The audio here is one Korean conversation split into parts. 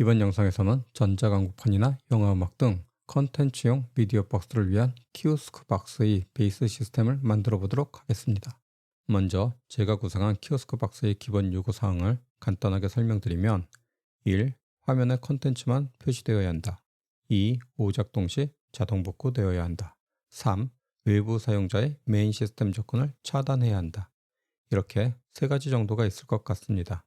이번 영상에서는 전자광고판이나 영화음악 등 컨텐츠용 미디어 박스를 위한 키오스크 박스의 베이스 시스템을 만들어 보도록 하겠습니다. 먼저 제가 구상한 키오스크 박스의 기본 요구사항을 간단하게 설명드리면 1. 화면에 컨텐츠만 표시되어야 한다. 2. 오작동 시 자동 복구되어야 한다. 3. 외부 사용자의 메인 시스템 접근을 차단해야 한다. 이렇게 세 가지 정도가 있을 것 같습니다.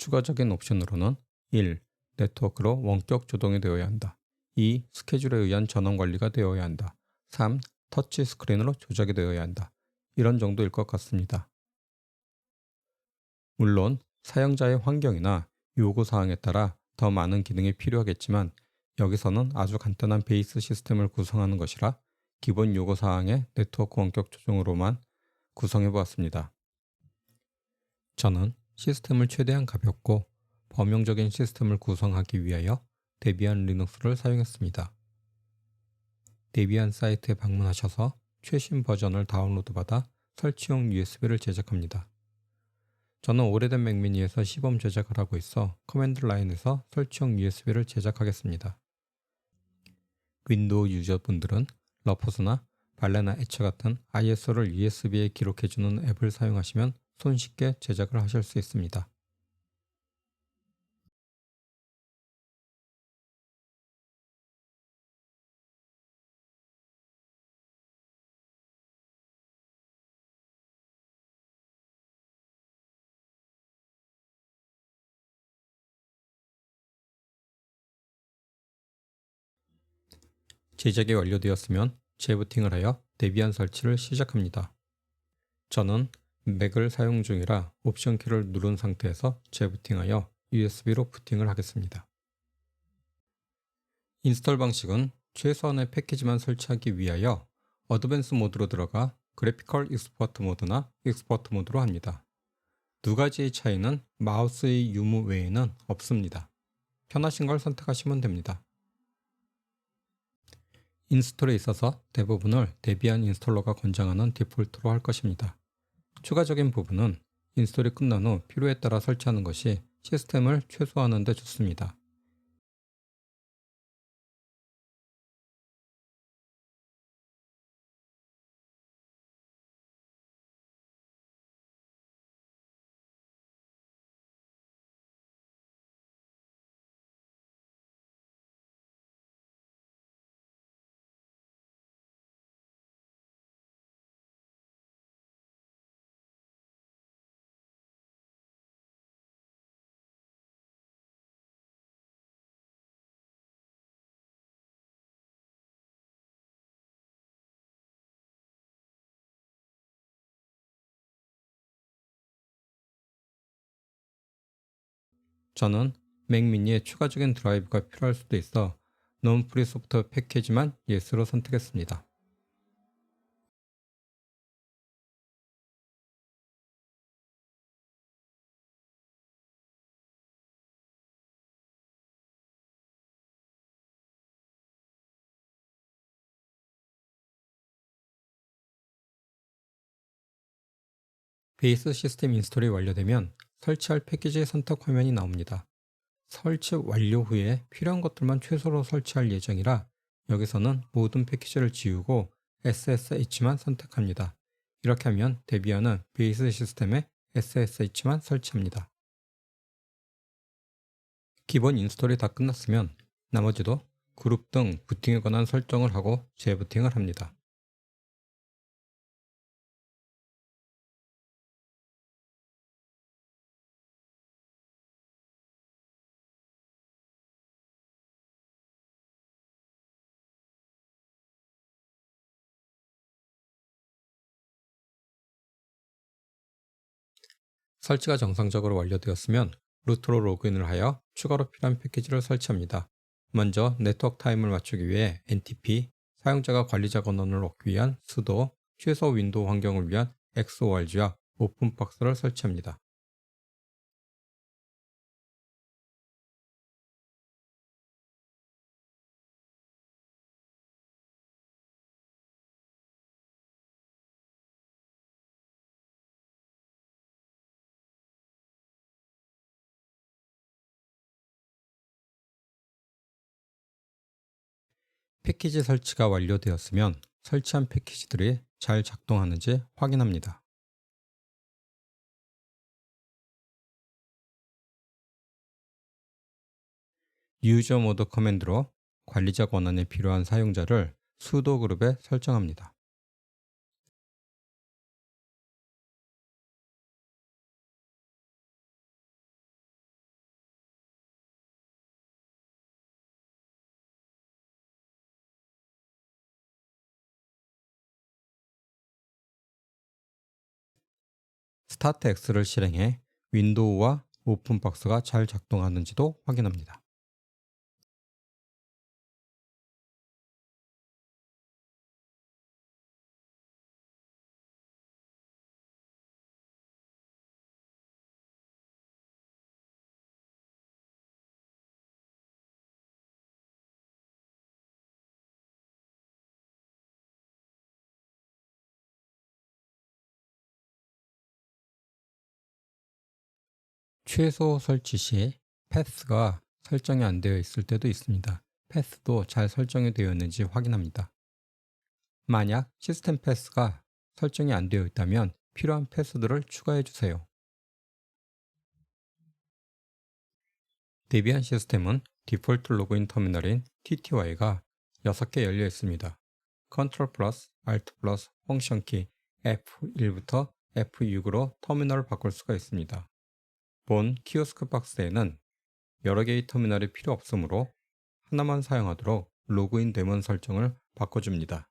추가적인 옵션으로는 1. 네트워크로 원격 조동이 되어야 한다. 2. 스케줄에 의한 전원 관리가 되어야 한다. 3. 터치 스크린으로 조작이 되어야 한다. 이런 정도일 것 같습니다. 물론 사용자의 환경이나 요구 사항에 따라 더 많은 기능이 필요하겠지만 여기서는 아주 간단한 베이스 시스템을 구성하는 것이라 기본 요구 사항의 네트워크 원격 조정으로만 구성해 보았습니다. 저는 시스템을 최대한 가볍고 범용적인 시스템을 구성하기 위하여 데비안 리눅스를 사용했습니다. 데비안 사이트에 방문하셔서 최신 버전을 다운로드 받아 설치용 USB를 제작합니다. 저는 오래된 맥미니에서 시범 제작을 하고 있어 커맨드 라인에서 설치용 USB를 제작하겠습니다. 윈도우 유저분들은 러퍼스나 발레나 에처 같은 ISO를 USB에 기록해주는 앱을 사용하시면 손쉽게 제작을 하실 수 있습니다. 제작이 완료되었으면 재부팅을 하여 데비안 설치를 시작합니다. 저는 맥을 사용 중이라 옵션 키를 누른 상태에서 재부팅하여 USB로 부팅을 하겠습니다. 인스톨 방식은 최소한의 패키지만 설치하기 위하여 어드밴스 모드로 들어가 그래피컬 익스포트 모드나 익스포트 모드로 합니다. 두 가지의 차이는 마우스의 유무 외에는 없습니다. 편하신 걸 선택하시면 됩니다. 인스톨에 있어서 대부분을 데비안 인스톨러가 권장하는 디폴트로 할 것입니다. 추가적인 부분은 인스톨이 끝난 후 필요에 따라 설치하는 것이 시스템을 최소화하는 데 좋습니다. 저는 맥미니에 추가적인 드라이브가 필요할 수도 있어 논 프리 소프트 패키지만 예스로 선택했습니다. 베이스 시스템 인스톨이 완료되면 설치할 패키지 선택 화면이 나옵니다. 설치 완료 후에 필요한 것들만 최소로 설치할 예정이라 여기서는 모든 패키지를 지우고 SSH만 선택합니다. 이렇게 하면 데비안은 베이스 시스템에 SSH만 설치합니다. 기본 인스톨이 다 끝났으면 나머지도 그룹 등 부팅에 관한 설정을 하고 재부팅을 합니다. 설치가 정상적으로 완료되었으면 루트로 로그인을 하여 추가로 필요한 패키지를 설치합니다. 먼저 네트워크 타임을 맞추기 위해 NTP, 사용자가 관리자 권한을 얻기 위한 수도, 최소 윈도우 환경을 위한 XORG와 오픈박스를 설치합니다. 패키지 설치가 완료되었으면 설치한 패키지들이 잘 작동하는지 확인합니다. 유저 모드 커맨드로 관리자 권한에 필요한 사용자를 수도 그룹에 설정합니다. 스타트 X를 실행해 윈도우와 오픈박스가 잘 작동하는지도 확인합니다. 최소 설치 시 패스가 설정이 안 되어 있을 때도 있습니다. 패스도 잘 설정이 되어 있는지 확인합니다. 만약 시스템 패스가 설정이 안 되어 있다면 필요한 패스들을 추가해 주세요. 데비안 시스템은 디폴트 로그인 터미널인 TTY가 6개 열려 있습니다. Ctrl 플러스 Alt 플러스 펑션 키 F1부터 F6으로 터미널을 바꿀 수가 있습니다. 본 키오스크 박스에는 여러 개의 터미널이 필요 없으므로 하나만 사용하도록 로그인 대문 설정을 바꿔줍니다.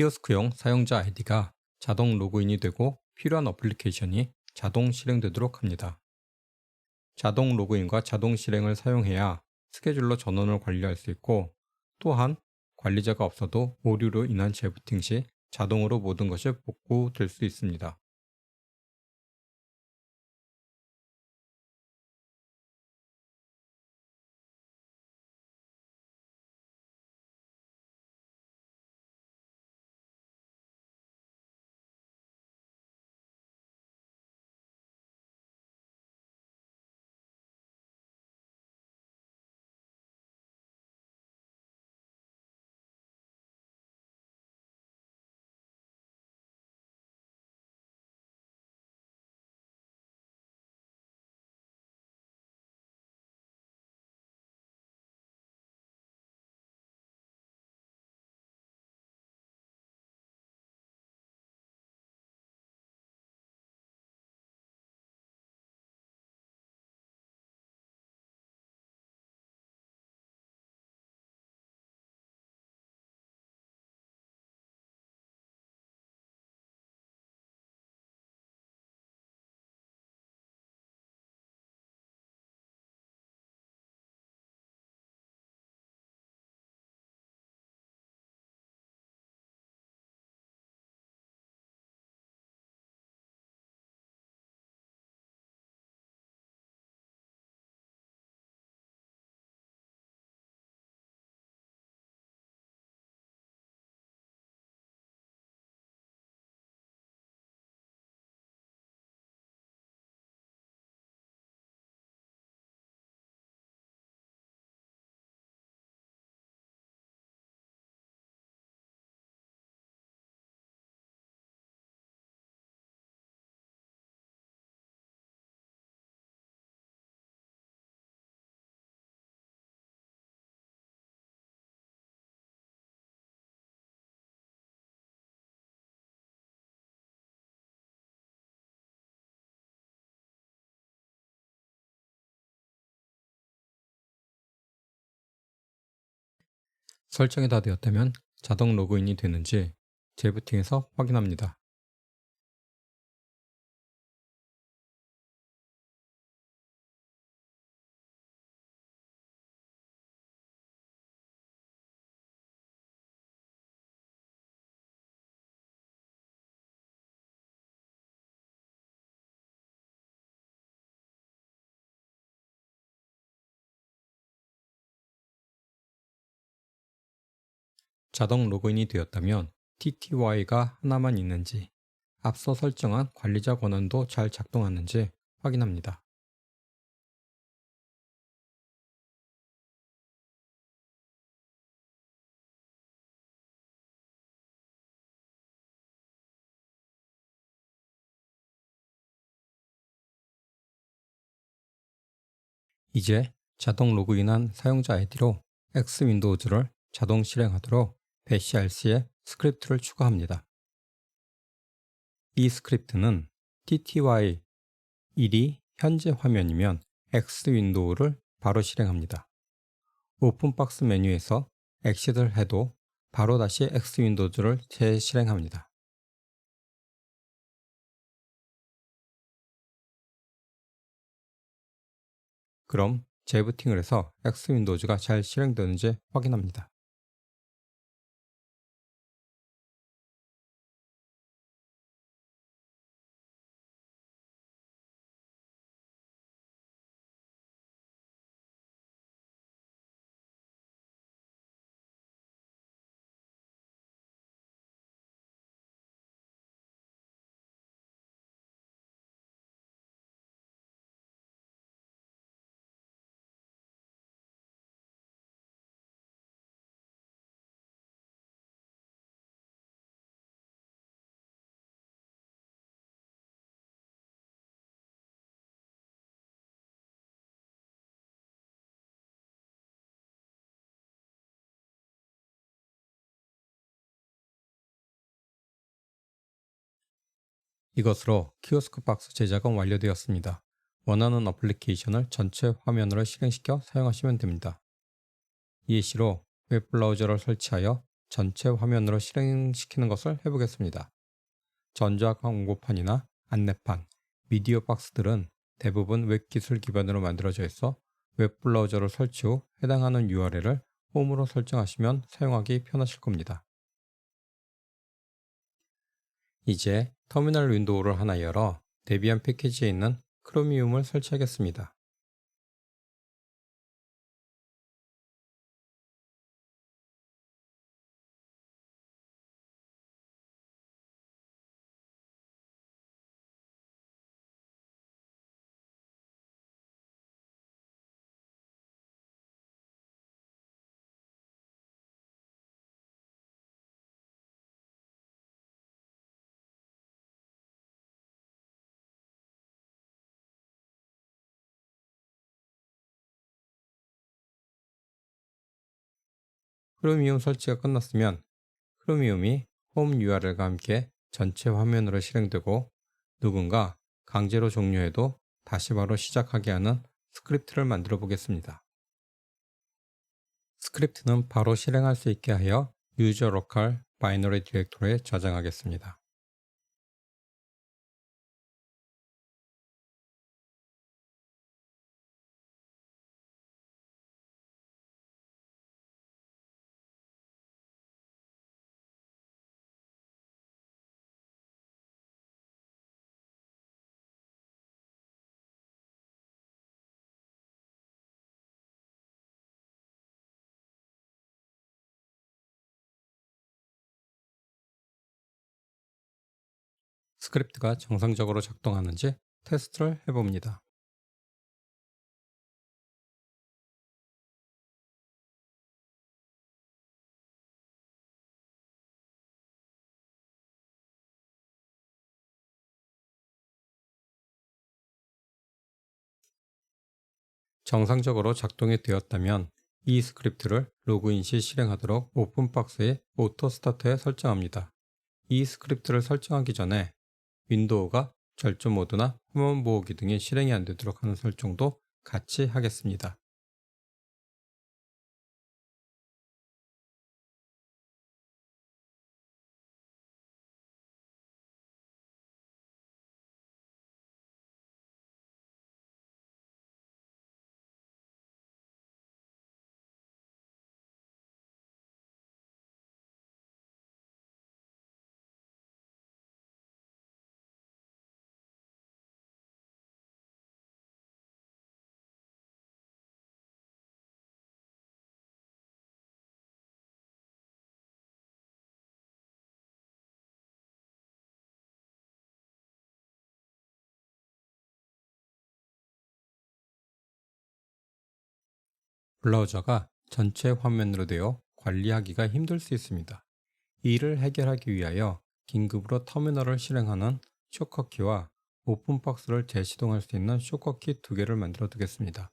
키오스크용 사용자 아이디가 자동 로그인이 되고 필요한 어플리케이션이 자동 실행되도록 합니다. 자동 로그인과 자동 실행을 사용해야 스케줄러 전원을 관리할 수 있고 또한 관리자가 없어도 오류로 인한 재부팅 시 자동으로 모든 것이 복구될 수 있습니다. 설정이 다 되었다면 자동 로그인이 되는지 재부팅해서 확인합니다. 자동 로그인이 되었다면 TTY가 하나만 있는지 앞서 설정한 관리자 권한도 잘 작동하는지 확인합니다. 이제 자동 로그인한 사용자 아이디로 X 윈도우즈를 자동 실행하도록 배시 RC에 스크립트를 추가합니다. 이 스크립트는 TTY 1이 현재 화면이면 X 윈도우를 바로 실행합니다. 오픈박스 메뉴에서 엑시드를 해도 바로 다시 X 윈도우즈를 재실행합니다. 그럼 재부팅을 해서 X 윈도우즈가 잘 실행되는지 확인합니다. 이것으로 키오스크 박스 제작은 완료되었습니다. 원하는 어플리케이션을 전체 화면으로 실행시켜 사용하시면 됩니다. 예시로 웹브라우저를 설치하여 전체 화면으로 실행시키는 것을 해보겠습니다. 전자 광고판이나 안내판, 미디어 박스들은 대부분 웹 기술 기반으로 만들어져 있어 웹브라우저를 설치 후 해당하는 URL을 홈으로 설정하시면 사용하기 편하실 겁니다. 이제 터미널 윈도우를 하나 열어 데비안 패키지에 있는 크로미움을 설치하겠습니다. 크로미움 설치가 끝났으면 크로미움이 홈 URL과 함께 전체 화면으로 실행되고 누군가 강제로 종료해도 다시 바로 시작하게 하는 스크립트를 만들어 보겠습니다. 스크립트는 바로 실행할 수 있게 하여 유저 로컬 바이너리 디렉토리에 저장하겠습니다. 스크립트가 정상적으로 작동하는지 테스트를 해봅니다. 정상적으로 작동이 되었다면 이 스크립트를 로그인 시 실행하도록 오픈박스의 오토 스타트에 설정합니다. 이 스크립트를 설정하기 전에 윈도우가 절조 모드나 화면 보호 기능이 실행이 안 되도록 하는 설정도 같이 하겠습니다. 브라우저가 전체 화면으로 되어 관리하기가 힘들 수 있습니다. 이를 해결하기 위하여 긴급으로 터미널을 실행하는 쇼커키와 오픈박스를 재시동할 수 있는 쇼커키 두 개를 만들어 두겠습니다.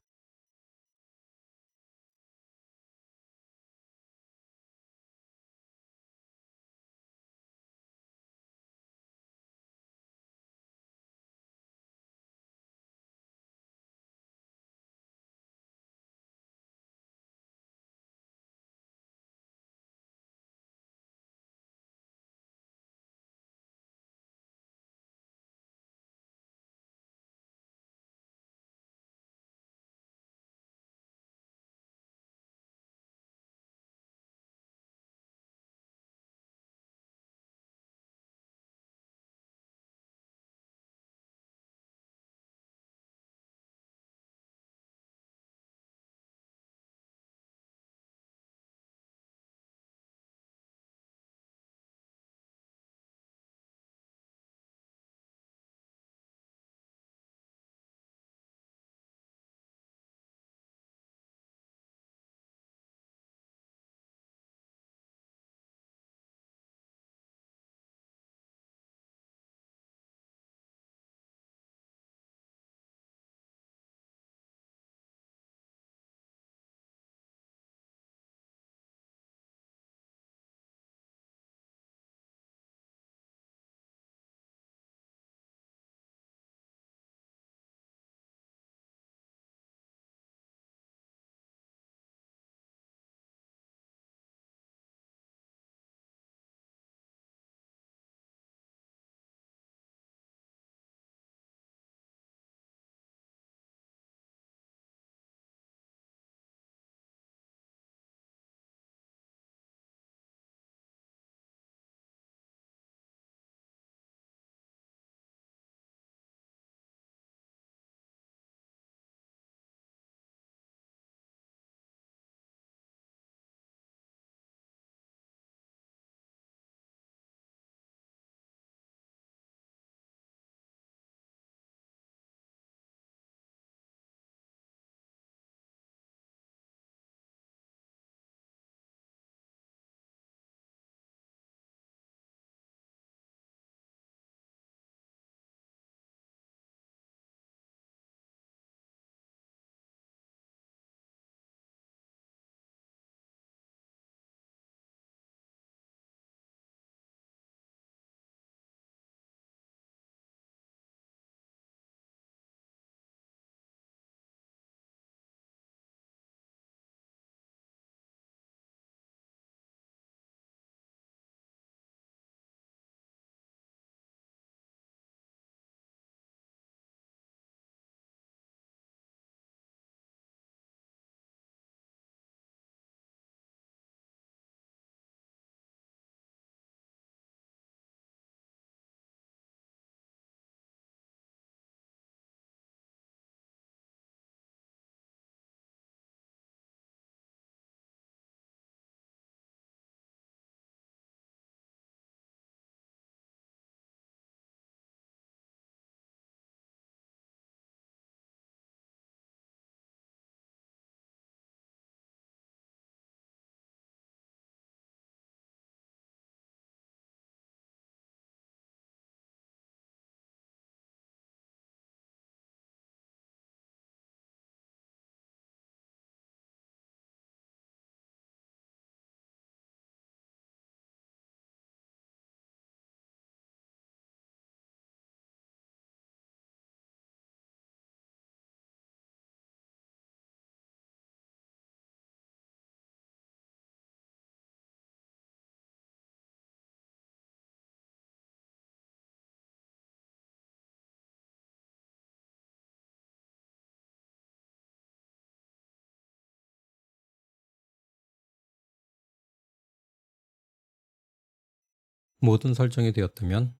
모든 설정이 되었다면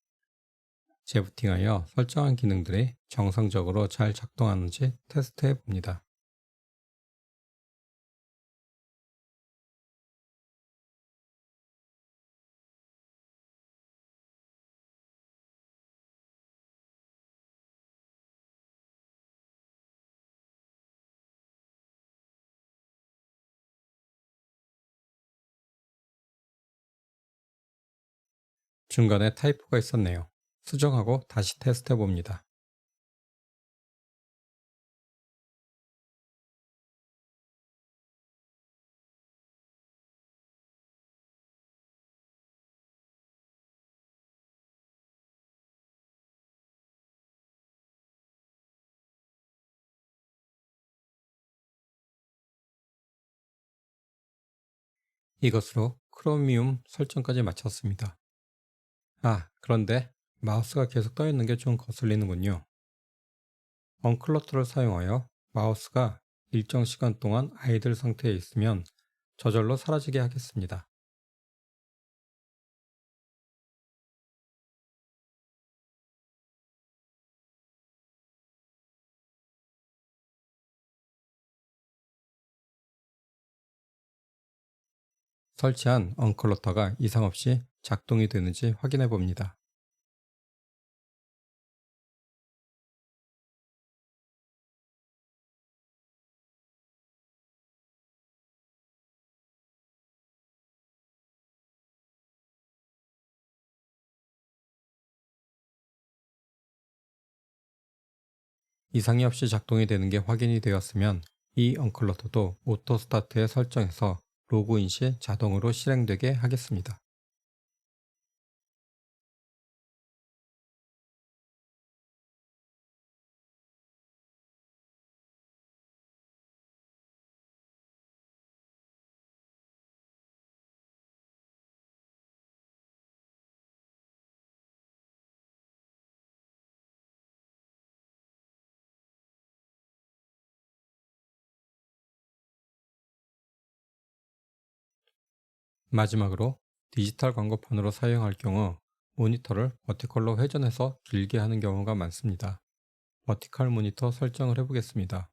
재부팅하여 설정한 기능들이 정상적으로 잘 작동하는지 테스트해 봅니다. 중간에 타이포가 있었네요. 수정하고 다시 테스트 해봅니다. 이것으로 크로미움 설정까지 마쳤습니다. 아, 그런데 마우스가 계속 떠 있는 게 좀 거슬리는군요. 언클러터를 사용하여 마우스가 일정 시간 동안 아이들 상태에 있으면 저절로 사라지게 하겠습니다. 설치한 언클러터가 이상 없이 작동이 되는지 확인해 봅니다. 이상이 없이 작동이 되는 게 확인이 되었으면 이 언클러터도 오토 스타트에 설정해서 로그인 시 자동으로 실행되게 하겠습니다. 마지막으로 디지털 광고판으로 사용할 경우 모니터를 버티컬로 회전해서 길게 하는 경우가 많습니다. 버티컬 모니터 설정을 해보겠습니다.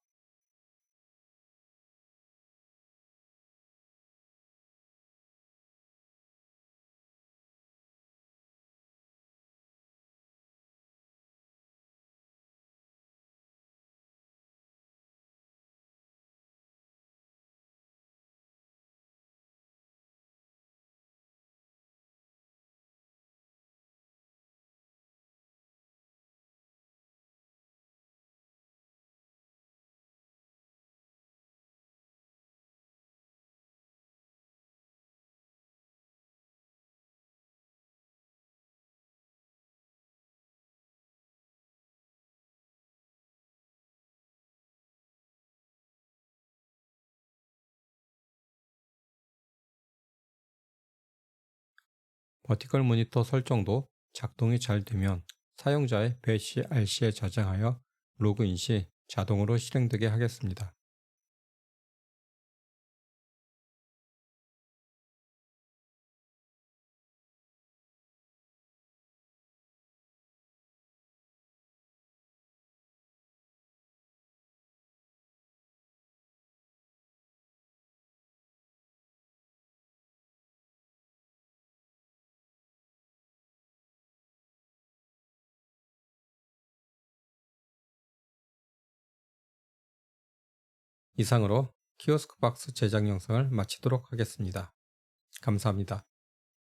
버티컬 모니터 설정도 작동이 잘 되면 사용자의 배시 RC에 저장하여 로그인 시 자동으로 실행되게 하겠습니다. 이상으로 키오스크 박스 제작 영상을 마치도록 하겠습니다. 감사합니다.